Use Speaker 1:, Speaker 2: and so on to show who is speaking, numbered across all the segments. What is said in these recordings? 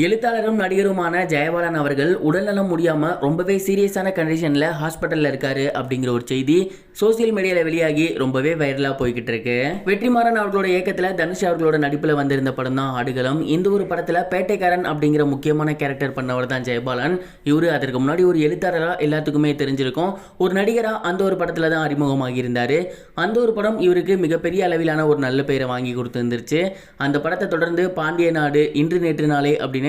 Speaker 1: எழுத்தாளரும் நடிகருமான ஜெயபாலன் அவர்கள் உடல்நலம் முடியாமல் ரொம்பவே சீரியஸான கண்டிஷனில் ஹாஸ்பிட்டலில் இருக்காரு அப்படிங்கிற ஒரு செய்தி சோசியல் மீடியாவில் வெளியாகி ரொம்பவே வைரலாக போய்கிட்டு இருக்கு. வெற்றிமாறன் அவர்களோட இயக்கத்தில் தனுஷ் அவர்களோட நடிப்பில் வந்திருந்த படம் தான் ஆடுகளம். இந்த ஒரு படத்தில் பேட்டைக்காரன் அப்படிங்கிற முக்கியமான கேரக்டர் பண்ணவர் தான் ஜெயபாலன். இவரு அதற்கு முன்னாடி ஒரு எழுத்தாளராக எல்லாத்துக்குமே தெரிஞ்சிருக்கும். ஒரு நடிகராக அந்த ஒரு படத்தில் தான் அறிமுகமாகி இருந்தார் அந்த ஒரு படம் இவருக்கு மிகப்பெரிய அளவிலான ஒரு நல்ல பெயரை வாங்கி கொடுத்துருந்துருச்சு. அந்த படத்தை தொடர்ந்து பாண்டிய நாடு இன்று நேற்று நாளே அப்படின்னு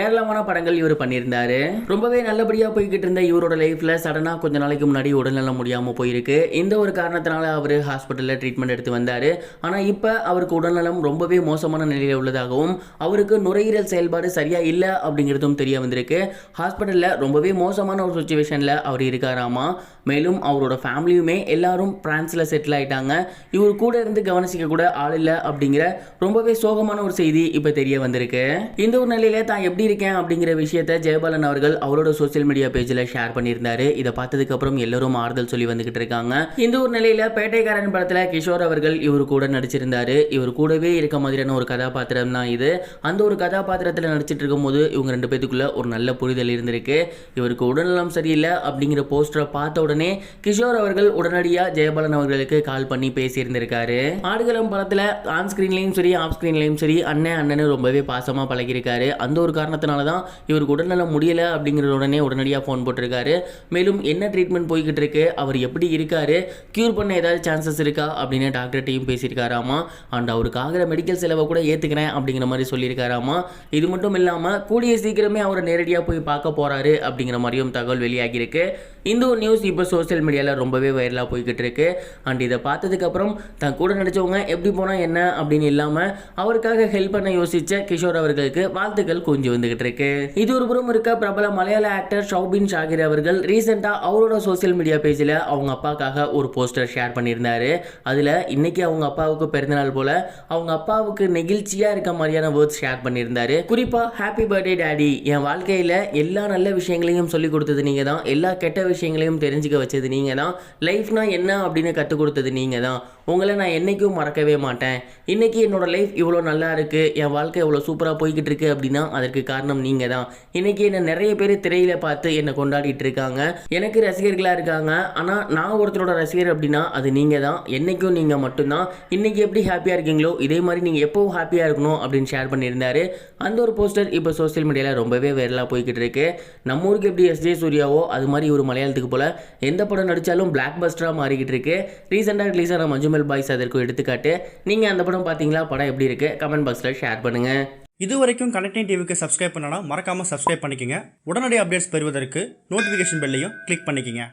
Speaker 1: ஏராளமான படங்கள் இவர் பண்ணியிருந்தாரு. ரொம்பவே நல்லபடியாக போய்கிட்டு இருந்த இவரோட லைஃப்பில் சடனாக கொஞ்ச நாளைக்கு முன்னாடி உடல்நலம் முடியாமல் போயிருக்கு. இந்த ஒரு காரணத்தினால அவர் ஹாஸ்பிட்டலில் ட்ரீட்மெண்ட் எடுத்து வந்தார். ஆனால் இப்போ அவருக்கு உடல்நலம் ரொம்பவே மோசமான நிலையில் உள்ளதாகவும் அவருக்கு நுரையீரல் செயல்பாடு சரியாக இல்லை அப்படிங்கிறதும் தெரிய வந்திருக்கு. ஹாஸ்பிட்டலில் ரொம்பவே மோசமான ஒரு சுச்சுவேஷனில் அவர் இருக்காராமா? மேலும் அவரோட ஃபேமிலியுமே எல்லாரும் பிரான்ஸில் செட்டில் ஆகிட்டாங்க இவர் கூட இருந்து கவனிச்சிக்க கூட ஆள் இல்லை அப்படிங்கிற ரொம்பவே சோகமான ஒரு செய்தி இப்போ தெரிய வந்திருக்கு. இந்த ஒரு நிலையில் தான் எப்படி இருக்கேன் அப்படிங்கிற விஷயத்த ஜெயபாலன் அவர்கள் அவரோட சோஷியல் மீடியா பேஜில் ஷேர் பண்ணியிருந்தாரு. இதை பார்த்ததுக்கு அப்புறம் எல்லாரும் ஆறுதல் சொல்லி வந்துகிட்டு இருக்காங்க. இந்த ஒரு நிலையில பேட்டைக்காரன் படத்தில் கிஷோர் அவர்கள் இவர் கூட நடிச்சிருந்தாரு. இவர் கூடவே இருக்க மாதிரியான ஒரு கதாபாத்திரம் தான் இது. அந்த ஒரு கதாபாத்திரத்தில் நடிச்சிட்டு இருக்கும்போது இவங்க ரெண்டு பேத்துக்குள்ள ஒரு நல்ல புரிதல் இருந்திருக்கு. இவருக்கு உடல்நலம் சரியில்லை அப்படிங்கிற போஸ்டரை பார்த்த உடனே கிஷோர் அவர்கள் உடனடியாக ஜெயபாலன் அவர்களுக்கு கால் பண்ணி பேசியிருந்திருக்காரு. ஆடுகளம் படத்தில் ஆன் ஸ்க்ரீன்லையும் சரி ஆஃப் ஸ்க்ரீன்லையும் சரி அண்ணன் அண்ணனு ரொம்பவே பாசமாக பழகியிருக்காரு. அந்த ஒரு காரணத்தினால தான் இவருக்கு உடல்நலம் முடியலை அப்படிங்கிற உடனே உடனடியாக ஃபோன் போட்டிருக்காரு. மேலும் என்ன ட்ரீட்மெண்ட் போய்கிட்டு இருக்கு? அவர் எப்படி இருக்காரு? க்யூர் பண்ண ஏதாவது சான்சஸ் இருக்கா? அப்படின்னு டாக்டர்கிட்டையும் பேசியிருக்காராமா அண்ட் அவருக்கு ஆகிற மெடிக்கல் செலவை கூட ஏற்றுக்கிறேன் அப்படிங்கிற மாதிரி சொல்லியிருக்காராமா இது மட்டும் இல்லாமல் கூடிய சீக்கிரமே அவரை நேரடியாக போய் பார்க்க போகிறாரு அப்படிங்கிற மாதிரியும் தகவல் வெளியாகியிருக்கு. இந்த ஒரு நியூஸ் இப்போ சோஷியல் மீடியாவில் ரொம்பவே வைரலாக போய்கிட்டு இருக்கு அண்ட் இதை பார்த்ததுக்கப்புறம் தன் கூட நடித்தவங்க எப்படி போனால் என்ன அப்படின்னு இல்லாமல் அவருக்காக ஹெல்ப் பண்ண யோசித்த கிஷோர் அவர்களுக்கு வாழ்த்துக்கள் கொஞ்சம் வந்துகிட்டு இருக்கு இது ஒரு புறம் இருக்க பிரபல மலையாள ஆக்டர் ஷௌபின் ஷாகிர் அவர்கள் ரீசெண்டாக அவரோட சோஷியல் மீடியா பேஜில் அவங்க அப்பாக்காக ஒரு போஸ்டர் ஷேர் பண்ணியிருந்தாரு. அதில் இன்னைக்கு அவங்க அப்பாவுக்கு பிறந்தநாள் போல அவங்க அப்பாவுக்கு நெகிழ்ச்சியாக இருக்க மாதிரியான வேர்ட்ஸ் ஷேர் பண்ணியிருந்தாரு. குறிப்பாக ஹாப்பி பர்த்டே டேடி என் வாழ்க்கையில் எல்லா நல்ல விஷயங்களையும் சொல்லி கொடுத்தது நீங்கள் தான் எல்லா கெட்ட விஷயங்களையும் தெரிஞ்சுக்க வச்சது நீங்கள் தான். லைஃப்னா என்ன அப்படின்னு கற்றுக் கொடுத்தது நீங்கள் தான். உங்களை நான் என்றைக்கும் மறக்கவே மாட்டேன். இன்றைக்கி என்னோடய லைஃப் இவ்வளோ நல்லா இருக்கு. என் வாழ்க்கை இவ்வளோ சூப்பராக போய்கிட்டு இருக்கு அப்படின்னா அதற்கு காரணம் நீங்கள் தான். இன்றைக்கி என்ன நிறைய பேர் திரையில பார்த்து என்னை கொண்டாடிட்டு இருக்காங்க. எனக்கு ரசிகர்களாக இருக்காங்க. ஆனால் நான் ஒருத்தரோட ரசிகர் அப்படின்னா அது நீங்கள் தான். என்னைக்கும் நீங்கள் மட்டும்தான் இன்னைக்கு எப்படி ஹாப்பியாக இருக்கீங்களோ இதே மாதிரி நீங்கள் எப்போவும் ஹாப்பியாக இருக்கணும் அப்படின்னு ஷேர் பண்ணியிருந்தார். அந்த ஒரு போஸ்டர் இப்போ சோசியல் மீடியாவில் ரொம்பவே வைரலாக போய்கிட்டு இருக்கு. நம்ம ஊருக்கு எப்படி எஸ்ஜே சூர்யாவோ அது மாதிரி ஒரு மலை மலையாளத்துக்கு போல் எந்த படம் நடித்தாலும் பிளாக் பஸ்டராக மாறிக்கிட்டு இருக்கு. ரீசெண்டாக ரிலீஸ் ஆன மஞ்சுமல் பாய்ஸ் அதற்கு எடுத்துக்காட்டு. நீங்கள் அந்த படம் பார்த்தீங்களா படம் எப்படி இருக்கு? கமெண்ட் பாக்ஸில் ஷேர் பண்ணுங்கள்
Speaker 2: இது வரைக்கும் கனெக்டிங் டிவிக்கு சப்ஸ்கிரைப் பண்ணனா மறக்காமல் சப்ஸ்கிரைப் பண்ணிக்கோங்க. உடனடி அப்டேட்ஸ் பெறுவதற்கு நோட்டிஃபிகேஷன் பெல்லையும் கிளிக் பண்ணிக்கோங்க.